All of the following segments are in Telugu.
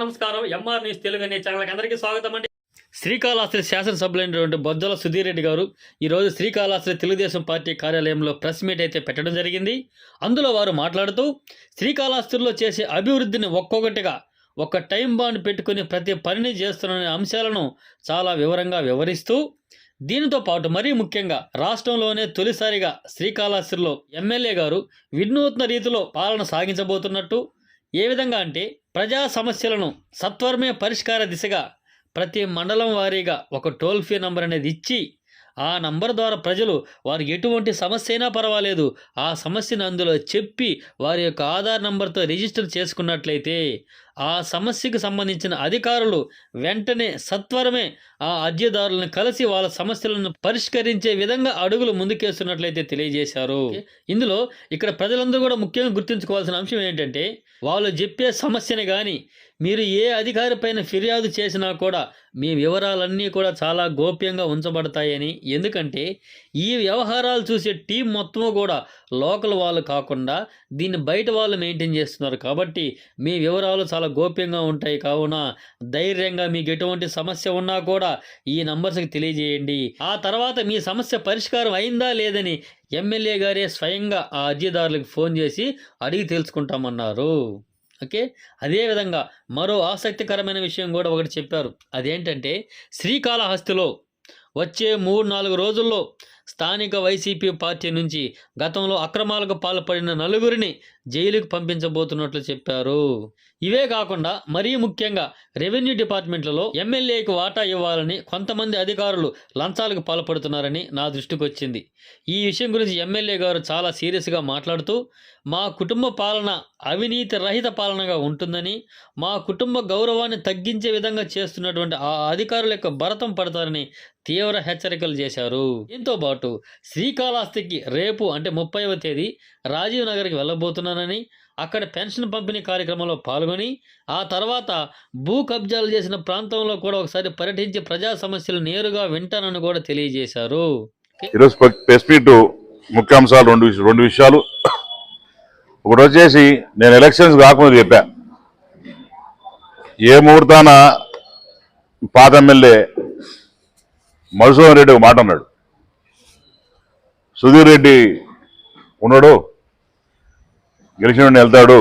నమస్కారం. ఎంఆర్ న్యూస్ తెలుగు అనే ఛానల్కి అందరికీ స్వాగతం అండి. శ్రీకాళహస్తి శాసనసభ్యులైనటువంటి బొద్దల సుధీర్ రెడ్డి గారు ఈరోజు శ్రీకాళహస్తి తెలుగుదేశం పార్టీ కార్యాలయంలో ప్రెస్ మీట్ అయితే పెట్టడం జరిగింది. అందులో వారు మాట్లాడుతూ శ్రీకాళహస్తిలో చేసే అభివృద్ధిని ఒక్కొక్కటిగా ఒక టైం బాండ్ పెట్టుకుని ప్రతి పనిని చేస్తున్న అంశాలను చాలా వివరంగా వివరిస్తూ దీనితో పాటు మరీ ముఖ్యంగా రాష్ట్రంలోనే తొలిసారిగా శ్రీకాళహస్తిలో ఎమ్మెల్యే గారు వినూత్న రీతిలో పాలన సాగించబోతున్నట్టు ఏ విధంగా అంటే ప్రజా సమస్యలను సత్వరమే పరిష్కార దిశగా ప్రతి మండలం వారీగా ఒక టోల్ ఫ్రీ నంబర్ అనేది ఇచ్చి ఆ నంబర్ ద్వారా ప్రజలు వారికి ఎటువంటి సమస్య అయినా పర్వాలేదు. ఆ సమస్యను అందులో చెప్పి వారి యొక్క ఆధార్ నంబర్తో రిజిస్టర్ చేసుకున్నట్లయితే ఆ సమస్యకు సంబంధించిన అధికారులు వెంటనే సత్వరమే ఆ అర్జీదారులను కలిసి వాళ్ళ సమస్యలను పరిష్కరించే విధంగా అడుగులు ముందుకేస్తున్నట్లయితే తెలియజేశారు. ఇందులో ఇక్కడ ప్రజలందరూ కూడా ముఖ్యంగా గుర్తుంచుకోవాల్సిన అంశం ఏంటంటే వాళ్ళు చెప్పే సమస్యని కానీ మీరు ఏ అధికారి పైన ఫిర్యాదు చేసినా కూడా మీ వివరాలన్నీ కూడా చాలా గోప్యంగా ఉంచబడతాయని. ఎందుకంటే ఈ వ్యవహారాలు చూసే టీం మొత్తము కూడా లోకల్ వాళ్ళు కాకుండా దీన్ని బయట వాళ్ళు మెయింటైన్ చేస్తున్నారు. కాబట్టి మీ వివరాలు చాలా గోప్యంగా ఉంటాయి. కావున ధైర్యంగా మీకు ఎటువంటి సమస్య ఉన్నా కూడా ఈ నంబర్స్కి తెలియజేయండి. ఆ తర్వాత మీ సమస్య పరిష్కారం అయిందా లేదని ఎమ్మెల్యే గారే స్వయంగా ఆ అర్జీదారులకు ఫోన్ చేసి అడిగి తెలుసుకుంటామన్నారు. ఓకే? అదేవిధంగా మరో ఆసక్తికరమైన విషయం కూడా ఒకటి చెప్పారు. అదేంటంటే శ్రీకాళహస్తిలో వచ్చే మూడు నాలుగు రోజుల్లో స్థానిక వైసీపీ పార్టీ నుంచి గతంలో అక్రమాలకు పాల్పడిన నలుగురిని జైలుకు పంపించబోతున్నట్లు చెప్పారు. ఇవే కాకుండా మరీ ముఖ్యంగా రెవెన్యూ డిపార్ట్మెంట్లలో ఎమ్మెల్యేకి వాటా ఇవ్వాలని కొంతమంది అధికారులు లంచాలకు పాల్పడుతున్నారని నా దృష్టికి వచ్చింది. ఈ విషయం గురించి ఎమ్మెల్యే గారు చాలా సీరియస్గా మాట్లాడుతూ మా కుటుంబ పాలన అవినీతి రహిత పాలనగా ఉంటుందని మా కుటుంబ గౌరవాన్ని తగ్గించే విధంగా చేస్తున్నటువంటి ఆ అధికారుల యొక్క భరతం పడతారని తీవ్ర హెచ్చరికలు చేశారు. దీంతో పాటు శ్రీకాళహస్తికి రేపు అంటే ముప్పైవ తేదీ రాజీవ్ నగర్కి వెళ్ళబోతున్నానని అక్కడ పెన్షన్ పంపిణీ కార్యక్రమంలో పాల్గొని ఆ తర్వాత భూ కబ్జాలు చేసిన ప్రాంతంలో కూడా ఒకసారి పర్యటించి ప్రజా సమస్యలు నేరుగా వింటానని కూడా తెలియజేశారు. ఈరోజు ప్రెస్ మీట్ ముఖ్యాంశాలు రెండు రెండు విషయాలు. ఒకటి వచ్చేసి నేను ఎలక్షన్స్ కాకుండా చెప్పా. ఏ ముహూర్తాన పాత ఎమ్మెల్యే మధుసూదన్ రెడ్డి ఒక మాట అన్నాడు. సుధీర్ రెడ్డి ఉన్నాడు. గెలిచిన వెళ్తాడు.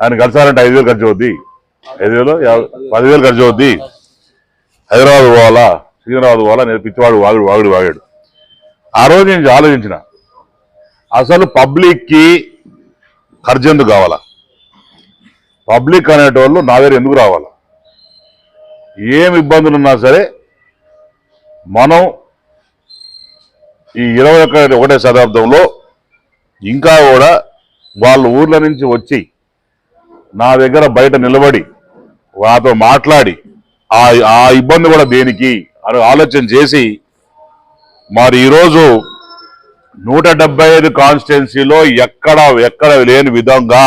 ఆయన కలిసాలంటే ఐదు వేలు ఖర్చు అవుద్ది. ఐదు వేలు పదివేలు ఖర్చు అవుద్ది. హైదరాబాద్ పోవాలా? సికింద్రాబాద్ పోవాలా? నేను పిచ్చివాడు వాగుడు వాగుడు వాగాడు. ఆ రోజు నేను ఆలోచించిన అసలు పబ్లిక్కి ఖర్చు ఎందుకు కావాలా? పబ్లిక్ అనేటోళ్ళు నా దగ్గర ఎందుకు రావాలా? ఏం ఇబ్బందులు ఉన్నా సరే మనం ఈ ఇరవై ఒక ఒకటే శతాబ్దంలో ఇంకా కూడా వాళ్ళ ఊర్ల నుంచి వచ్చి నా దగ్గర బయట నిలబడి వాళ్ళతో మాట్లాడి ఆ ఆ ఇబ్బంది కూడా దేనికి అని ఆలోచన చేసి మరి ఈరోజు నూట డెబ్బై ఐదు కాన్స్టిట్యున్సీలో ఎక్కడ ఎక్కడ లేని విధంగా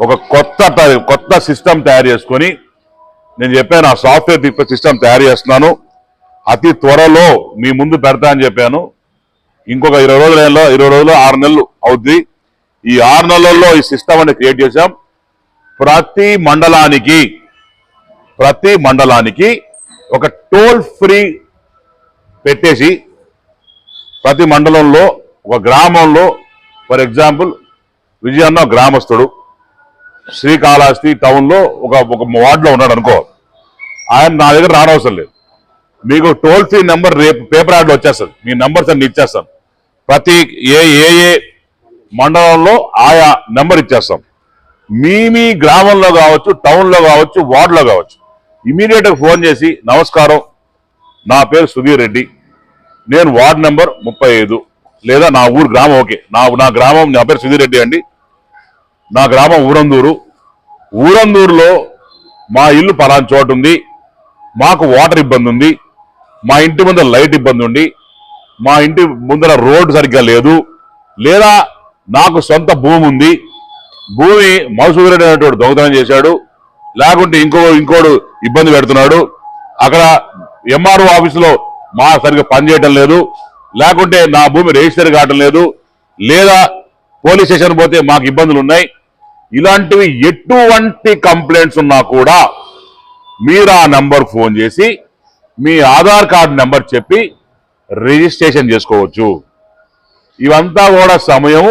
ఒక కొత్త కొత్త సిస్టమ్ తయారు చేసుకొని నేను చెప్పాను ఆ సాఫ్ట్వేర్ సిస్టమ్ తయారు చేస్తున్నాను. అతి త్వరలో మీ ముందు పెడతా అని చెప్పాను. ఇంకొక ఇరవై రోజులలో ఇరవై రోజులు ఆరు నెలలు అవుద్ది. ఈ ఆరు నెలల్లో ఈ సిస్టమ్ అనేది క్రియేట్ చేశాం. ప్రతి మండలానికి ప్రతి మండలానికి ఒక టోల్ ఫ్రీ పెట్టేసి ప్రతి మండలంలో ఒక గ్రామంలో ఫర్ ఎగ్జాంపుల్ విజయన్న గ్రామస్తుడు. శ్రీకాళహస్తి టౌన్లో ఒక ఒక వార్డులో ఉన్నాడు అనుకో. ఆయన నా దగ్గర రానవసరం లేదు. మీకు టోల్ ఫ్రీ నెంబర్ రేపు పేపర్ యాడ్లో వచ్చేస్తుంది. మీ నెంబర్స్ అన్ని ఇచ్చేస్తాం. ప్రతి ఏ ఏ ఏ మండలంలో ఆయా నెంబర్ ఇచ్చేస్తాం. మీ మీ గ్రామంలో కావచ్చు టౌన్లో కావచ్చు వార్డులో కావచ్చు. ఇమీడియట్గా ఫోన్ చేసి నమస్కారం నా పేరు సుధీర్ రెడ్డి. నేను వార్డ్ నెంబర్ ముప్పై ఐదు. లేదా నా ఊరు గ్రామం ఓకే. నా నా గ్రామం నా పేరు సుధీర్ రెడ్డి అండి. నా గ్రామం ఊరందూరు. ఊరందూరులో మా ఇల్లు పలాన్ చోటు ఉంది. మాకు వాటర్ ఇబ్బంది ఉంది. మా ఇంటి ముందర లైట్ ఇబ్బంది ఉంది మా ఇంటి ముందర రోడ్డు సరిగ్గా లేదు లేదా నాకు సొంత భూమి ఉంది భూమి మధుసూదరుడు అనేటువంటి దొంగతనం చేశాడు లేకుంటే ఇంకో ఇంకోడు ఇబ్బంది పెడుతున్నాడు అక్కడ ఎంఆర్ఓ ఆఫీసులో మా సరిగ్గా పనిచేయటం లేదు లేకుంటే నా భూమి రిజిస్టర్ కావటం లేదు లేదా పోలీస్ స్టేషన్ పోతే మాకు ఇబ్బందులు ఉన్నాయి. ఇలాంటివి ఎటువంటి కంప్లైంట్స్ ఉన్నా కూడా మీరు ఆ నంబర్ ఫోన్ చేసి మీ ఆధార్ కార్డు నెంబర్ చెప్పి రిజిస్ట్రేషన్ చేసుకోవచ్చు. ఇవంతా కూడా సమయం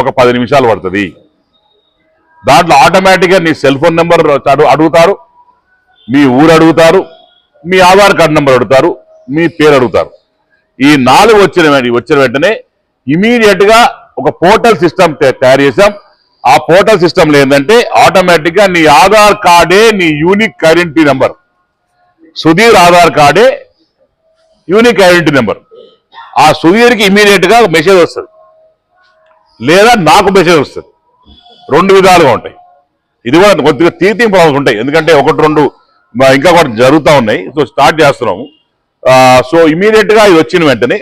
ఒక పది నిమిషాలు పడుతుంది. దాంట్లో ఆటోమేటిక్గా నీ సెల్ ఫోన్ నెంబర్ అడుగుతారు మీ ఊరు అడుగుతారు మీ ఆధార్ కార్డు నెంబర్ అడుగుతారు మీ పేరు అడుగుతారు. ఈ నాలుగు వచ్చిన వచ్చిన వెంటనే ఇమీడియట్గా ఒక పోర్టల్ సిస్టమ్ తయారు చేసాం ఆ పోర్టల్ సిస్టమ్లో ఏంటంటే ఆటోమేటిక్గా నీ ఆధార్ కార్డే నీ unique identity number. Sudheer Aadhaar కార్డే unique identity number. ఆ సుధీర్కి ఇమీడియట్గా మెసేజ్ వస్తుంది. లేదా నాకు మెసేజ్ వస్తుంది. రెండు విధాలుగా ఉంటాయి. ఇది కూడా కొద్దిగా తీర్థం ప్రాబ్లమ్స్ ఉంటాయి. ఎందుకంటే ఒకటి రెండు ఇంకా కూడా జరుగుతూ ఉన్నాయి. సో స్టార్ట్ చేస్తున్నాము. సో ఇమీడియట్గా ఇది వచ్చిన వెంటనే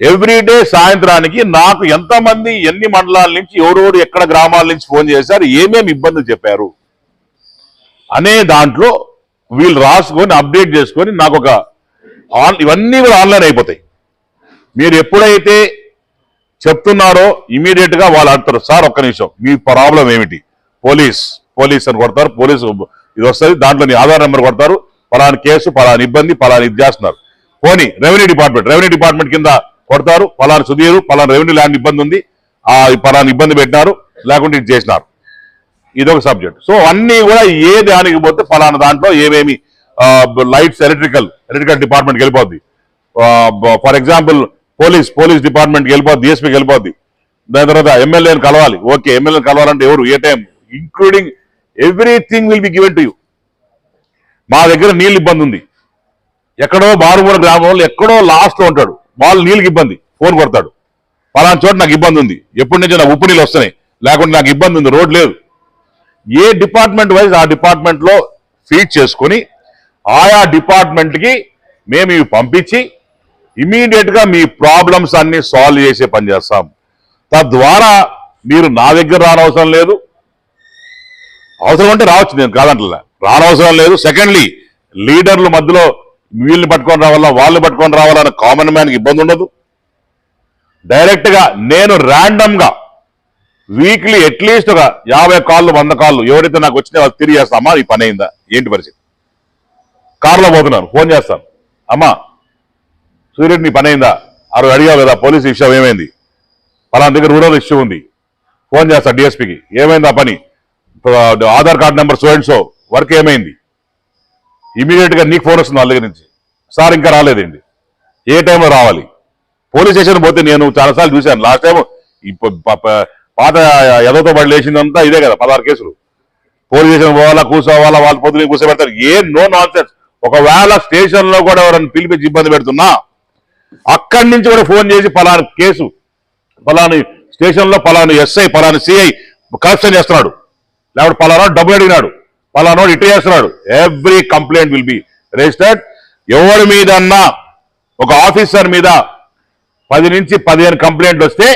ఎవ్రీడే సాయంత్రానికి నాకు ఎంతమంది ఎన్ని మండలాల నుంచి ఎవరెవరు ఎక్కడ గ్రామాల నుంచి ఫోన్ చేశారు ఏమేమి ఇబ్బందులు చెప్పారు అనే దాంట్లో వీళ్ళు రాసుకొని అప్డేట్ చేసుకొని నాకు ఒక ఆన్ ఇవన్నీ కూడా ఆన్లైన్ అయిపోతాయి. మీరు ఎప్పుడైతే చెప్తున్నారో ఇమీడియట్గా వాళ్ళు అంటారు సార్ ఒక్క నిమిషం మీ ప్రాబ్లం ఏమిటి? పోలీస్ పోలీస్ అని కొడతారు పోలీసు ఇది వస్తుంది దాంట్లో నీ ఆధార్ నెంబర్ కొడతారు పలాని కేసు పలాని ఇబ్బంది పలాని ఇది చేస్తున్నారు. పోనీ రెవెన్యూ డిపార్ట్మెంట్ రెవెన్యూ డిపార్ట్మెంట్ కింద కొడతారు పలాని సుధీరు పలాని రెవెన్యూ ల్యాండ్ ఇబ్బంది ఉంది ఆ పలాని ఇబ్బంది పెట్టినారు లేకుంటే ఇది చేసినారు. ఇదొక సబ్జెక్ట్ సో అన్ని కూడా ఏ దానికి పోతే ఫలానా దాంట్లో ఏమేమి లైట్స్ ఎలక్ట్రికల్ ఎలక్ట్రికల్ డిపార్ట్మెంట్కి వెళ్ళిపోద్ది. ఫర్ ఎగ్జాంపుల్ పోలీస్ పోలీస్ డిపార్ట్మెంట్కి వెళ్ళిపోద్ది డిఎస్పీకి వెళ్ళిపోద్ది. దాని తర్వాత ఎమ్మెల్యేని కలవాలి. ఓకే ఎమ్మెల్యేని కలవాలంటే ఎవరు? ఏ time including everything will be given to you మా దగ్గర నీళ్ళు ఇబ్బంది ఉంది. ఎక్కడో బారుమూల గ్రామంలో ఎక్కడో లాస్ట్లో ఉంటాడు. వాళ్ళు నీళ్ళకి ఇబ్బంది. ఫోన్ కొడతాడు. పలానా చోట నాకు ఇబ్బంది ఉంది. ఎప్పటి నుంచో నాకు ఉప్పు నీళ్ళు వస్తున్నాయి. లేకుంటే నాకు ఇబ్బంది ఉంది. రోడ్ లేదు. ఏ డిపార్ట్మెంట్ వైజ్ ఆ డిపార్ట్మెంట్లో ఫీడ్ చేసుకొని ఆయా డిపార్ట్మెంట్కి మేము ఇవి పంపించి ఇమీడియట్గా మీ ప్రాబ్లమ్స్ అన్నీ సాల్వ్ చేసే పని చేస్తాం. తద్వారా మీరు నా దగ్గర రానవసరం లేదు. అవసరం అంటే రావచ్చు నేను కాదంటలే. రానవసరం లేదు. సెకండ్లీ లీడర్లు మధ్యలో వీళ్ళని పట్టుకొని రావాలా వాళ్ళు పట్టుకొని రావాలన్న కామన్ మ్యాన్కి ఇబ్బంది ఉండదు. డైరెక్ట్గా నేను ర్యాండమ్గా వీక్లీ అట్లీస్ట్ ఒక యాభై కాళ్ళు వంద కాళ్ళు ఎవరైతే నాకు వచ్చినా వాళ్ళు తిరిగి చేస్తామా ఈ పని అయిందా? ఏంటి పరిస్థితి? కారులో పోతున్నాను ఫోన్ చేస్తాను. అమ్మా సూర్యుడు నీ పని అయిందా? ఆ రోజు అడిగావు కదా పోలీస్ విషయం ఏమైంది? పలానా దగ్గర రూరల్ ఇష్యూ ఉంది. ఫోన్ చేస్తా డిఎస్పీకి. ఏమైంది ఆ పని? Aadhaar card number so and so. Work ఏమైంది? ఇమీడియట్గా నీకు ఫోన్ వస్తుంది వాళ్ళ దగ్గర నుంచి. సార్ ఇంకా రాలేదండి. ఏ టైంలో రావాలి? పోలీస్ స్టేషన్ పోతే నేను చాలాసార్లు చూశాను. లాస్ట్ టైం పాత ఎదవతో బడి లేచిందంతా ఇదే కదా పదహారు కేసులు. పోలీస్ స్టేషన్ పోవాలా కూర్చోవాలా వాళ్ళ పొద్దున కూర్చోబెడతారు. ఏ నో నాన్సెన్స్. ఒకవేళ స్టేషన్లో కూడా ఎవరైనా పిలిపించి ఇబ్బంది పెడుతున్నా అక్కడి నుంచి కూడా ఫోన్ చేసి పలానా కేసు పలాని స్టేషన్లో ఎస్ఐ పలానా సిఐ కరప్షన్ చేస్తున్నాడు. లేకపోతే పలానా డబ్బులు అడిగినాడు. పలానోడు ఇటు చేస్తున్నాడు. Every complaint will be registered ఎవరి మీదన్నా ఒక ఆఫీసర్ మీద పది నుంచి పదిహేను కంప్లైంట్ వస్తే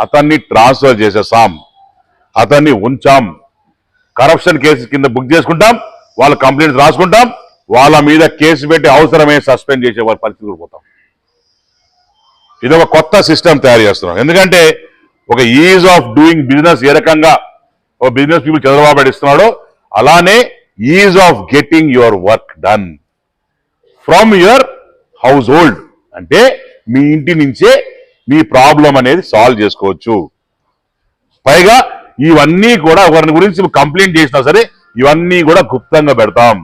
అతన్ని ట్రాన్స్ఫర్ చేసేసాం. అతన్ని ఉంచాం. కరప్షన్ కేసు కింద బుక్ చేసుకుంటాం. వాళ్ళ కంప్లైంట్స్ రాసుకుంటాం. వాళ్ళ మీద కేసు పెట్టి అవసరమే సస్పెండ్ చేసే వాళ్ళ పరిస్థితి పోతాం. ఇది ఒక కొత్త సిస్టమ్ తయారు చేస్తున్నాం. ఎందుకంటే ఒక ఈజ్ ఆఫ్ డూయింగ్ బిజినెస్ ఏ రకంగా ఒక బిజినెస్ పీపుల్ చంద్రబాబు ఇస్తున్నాడో అలానే ease of getting your work done. From your household. అంటే మీ ఇంటి నుంచే మీ ప్రాబ్లం అనేది సాల్వ్ చేసుకోవచ్చు. పైగా ఇవన్నీ కూడా ఒకరిని గురించి కంప్లైంట్ చేసినా సరే ఇవన్నీ కూడా గుప్తంగా పెడతాం.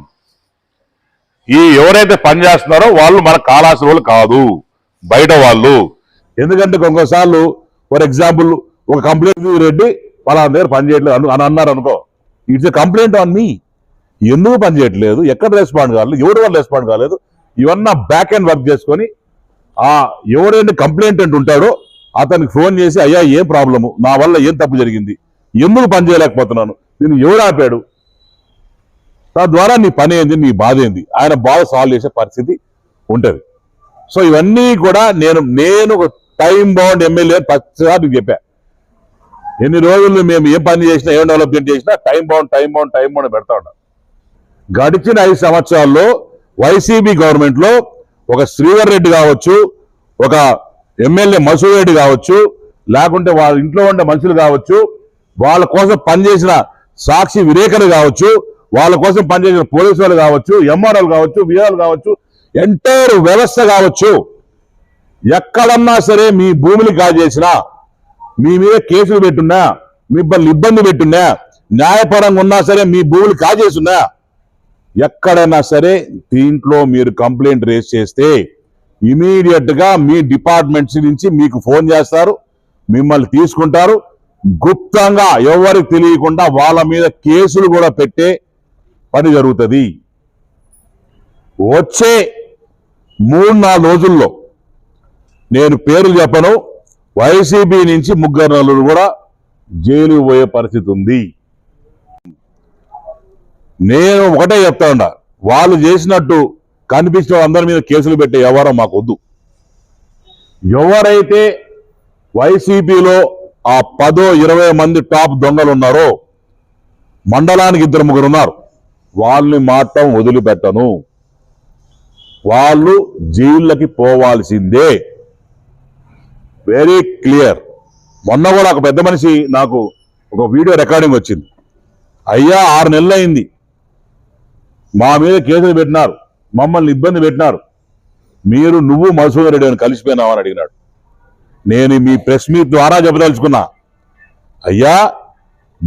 ఈ ఎవరైతే పని చేస్తున్నారో వాళ్ళు మన కాలాసిన కాదు బయట వాళ్ళు. ఎందుకంటే ఒక్కొక్కసార్లు ఫర్ ఎగ్జాంపుల్ ఒక కంప్లైంట్ రెడ్డి వాళ్ళ దగ్గర పని చేయట్లేదు అని అన్నారు అనుకో. It's a complaint on me. ఎందుకు పని చేయట్లేదు? ఎక్కడ రెస్పాండ్ కాలేదు? ఎవరి వాళ్ళు రెస్పాండ్ కాలేదు? ఇవన్నీ బ్యాక్ అండ్ వర్క్ చేసుకొని ఆ కంప్లైంట్ కంప్లైంటెంట్ ఉంటాడో అతనికి ఫోన్ చేసి అయ్యా ఏం ప్రాబ్లము నా వల్ల ఏం తప్పు జరిగింది? ఎందుకు పని చేయలేకపోతున్నాను? నేను ఎవడు ఆపాడు? తద్వారా నీ పని ఏంది? నీ బాధ ఏంది? ఆయన బాధ సాల్వ్ చేసే పరిస్థితి ఉంటుంది. సో ఇవన్నీ కూడా నేను నేను ఒక టైం బౌండ్ ఎమ్మెల్యే పచ్చిసార్లు చెప్పా. ఎన్ని రోజులు మేము ఏం పని చేసినా ఏం డెవలప్మెంట్ చేసినా time bound time bound time bound పెడతా ఉంటాం. గడిచిన ఐదు సంవత్సరాల్లో వైసీబీ గవర్నమెంట్లో ఒక శ్రీధర్ రెడ్డి కావచ్చు ఒక ఎమ్మెల్యే మసూర్ రెడ్డి కావచ్చు లేకుంటే వాళ్ళ ఇంట్లో ఉండే మనుషులు కావచ్చు వాళ్ళ కోసం పనిచేసిన సాక్షి విలేకరులు కావచ్చు వాళ్ళ కోసం పనిచేసిన పోలీసు వాళ్ళు కావచ్చు ఎంఆర్ఓలు కావచ్చు విఆర్ఓలు కావచ్చు ఎంటైర్ వ్యవస్థ కావచ్చు. ఎక్కడన్నా సరే మీ భూమిని కాజేసినా మీ మీద కేసులు పెట్టున్నా మిమ్మల్ని ఇబ్బంది పెట్టున్నా న్యాయపరంగా ఉన్నా సరే మీ భూములు కాజేసున్నా ఎక్కడైనా సరే దీంట్లో మీరు కంప్లైంట్ రేస్ చేస్తే ఇమీడియట్గా మీ డిపార్ట్మెంట్స్ నుంచి మీకు ఫోన్ చేస్తారు మిమ్మల్ని తీసుకుంటారు. గుప్తంగా ఎవరికి తెలియకుండా వాళ్ళ మీద కేసులు కూడా పెట్టే పని జరుగుతుంది. వచ్చే మూడు నాలుగు రోజుల్లో నేను పేర్లు చెప్పను వైసీపీ నుంచి ముగ్గురు నలుగురు కూడా జైలు పోయే పరిస్థితి ఉంది. నేను ఒకటే చెప్తా ఉండా వాళ్ళు చేసినట్టు కనిపించిన అందరి మీద కేసులు పెట్టే వ్యవహారం మాకు వద్దు. ఎవరైతే వైసీపీలో ఆ పదో ఇరవై మంది టాప్ దొంగలు ఉన్నారో మండలానికి ఇద్దరు ముగ్గురు ఉన్నారు. వాళ్ళని మాత్రం వదిలిపెట్టను. వాళ్ళు జైళ్ళకి పోవాల్సిందే. వెరీ క్లియర్ మొన్న కూడా ఒక పెద్ద మనిషి నాకు ఒక వీడియో రికార్డింగ్ వచ్చింది. అయ్యా ఆరు నెలలు అయింది మా మీద కేసులు పెట్టినారు. మమ్మల్ని ఇబ్బంది పెట్టినారు. మీరు నువ్వు మధుసూదన్ రెడ్డి అని కలిసిపోయినావు అని అడిగినాడు. నేను మీ ప్రెస్ మీట్ ద్వారా చెప్పదలుచుకున్నా. అయ్యా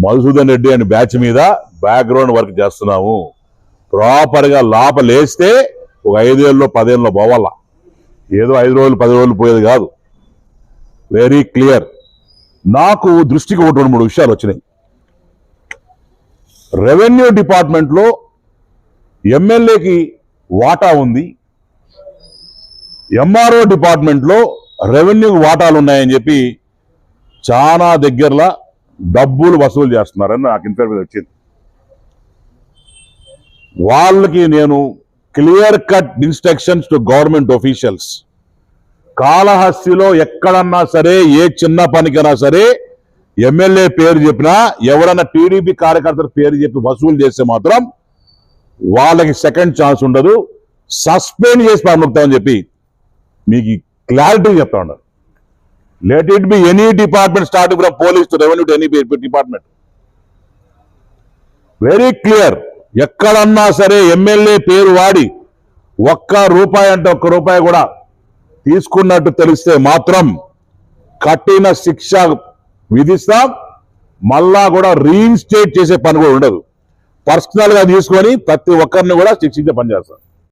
మధుసూదన్ రెడ్డి అని బ్యాచ్ మీద బ్యాక్గ్రౌండ్ వర్క్ చేస్తున్నాము. ప్రాపర్గా లోపలేస్తే ఒక ఐదేళ్ళలో పదేళ్ళలో పోవాలా? ఏదో ఐదు రోజులు పది రోజులు పోయేది కాదు. వెరీ క్లియర్ నాకు దృష్టికి ఒకటి రెండు మూడు విషయాలు వచ్చినాయి. రెవెన్యూ డిపార్ట్మెంట్లో ఎమ్మెల్యేకి వాటా ఉంది. ఎంఆర్ఓ డిపార్ట్మెంట్లో రెవెన్యూ వాటాలు ఉన్నాయని చెప్పి చాలా దగ్గరలో డబ్బులు వసూలు చేస్తున్నారని నాకు ఇన్ఫర్మేషన్ వచ్చింది. వాళ్ళకి నేను clear cut instructions to government officials కాళహస్తిలో ఎక్కడన్నా సరే ఏ చిన్న పనికైనా సరే ఎమ్మెల్యే పేరు చెప్పినా ఎవరన్నా టీడీపీ కార్యకర్తల పేరు చెప్పి వసూలు చేస్తే మాత్రం వాళ్ళకి సెకండ్ ఛాన్స్ ఉండదు. సస్పెండ్ చేసి పంపుతామని చెప్పి మీకు క్లారిటీ చెప్తా ఉన్నారు. Let it be any department starting from police to revenue to any department very clear ఎక్కడన్నా సరే ఎమ్మెల్యే పేరు వాడి ఒక్క రూపాయి అంటే ఒక్క రూపాయి కూడా తీసుకున్నట్టు తెలిస్తే మాత్రం కఠిన శిక్ష విధిస్తాం. మళ్ళా కూడా రీఇన్స్టేట్ చేసే పని కూడా ఉండదు. పర్సనల్గా తీసుకొని ప్రతి ఒక్కరిని కూడా శిక్షించే పనిచేస్తారు